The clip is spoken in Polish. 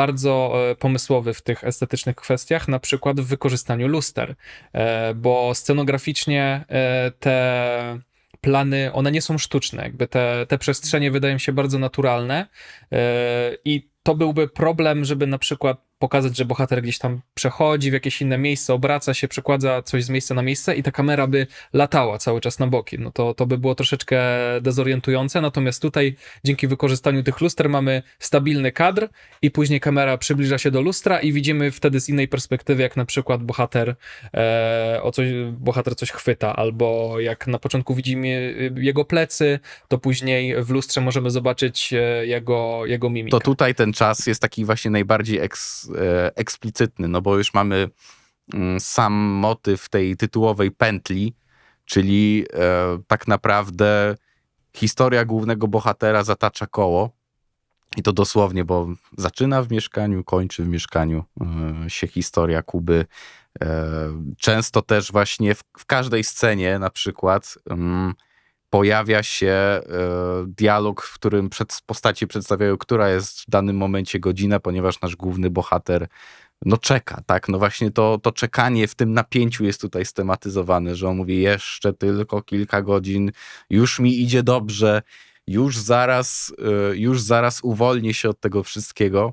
bardzo e, pomysłowy w tych estetycznych kwestiach, na przykład w wykorzystaniu luster, e, bo scenograficznie e, te plany, one nie są sztuczne, jakby te, te przestrzenie wydają się bardzo naturalne i to byłby problem, żeby na przykład pokazać, że bohater gdzieś tam przechodzi w jakieś inne miejsce, obraca się, przekładza coś z miejsca na miejsce i ta kamera by latała cały czas na boki. No to, to by było troszeczkę dezorientujące, natomiast tutaj dzięki wykorzystaniu tych luster mamy stabilny kadr i później kamera przybliża się do lustra i widzimy wtedy z innej perspektywy, jak na przykład bohater e, o coś, bohater coś chwyta, albo jak na początku widzimy jego plecy, to później w lustrze możemy zobaczyć e, jego, jego mimikę. To tutaj ten czas jest taki właśnie najbardziej eks, eksplicytny, no bo już mamy mm, sam motyw tej tytułowej pętli, czyli e, tak naprawdę historia głównego bohatera zatacza koło. I to dosłownie, bo zaczyna w mieszkaniu, kończy w mieszkaniu e, się historia Kuby. E, Często też właśnie w, w każdej scenie na przykład mm, pojawia się e, dialog, w którym przed, postaci przedstawiają, która jest w danym momencie godzina, ponieważ nasz główny bohater no czeka, tak? No właśnie to, to czekanie w tym napięciu jest tutaj stematyzowane, że on mówi jeszcze tylko kilka godzin, już mi idzie dobrze, już zaraz, e, już zaraz uwolnię się od tego wszystkiego.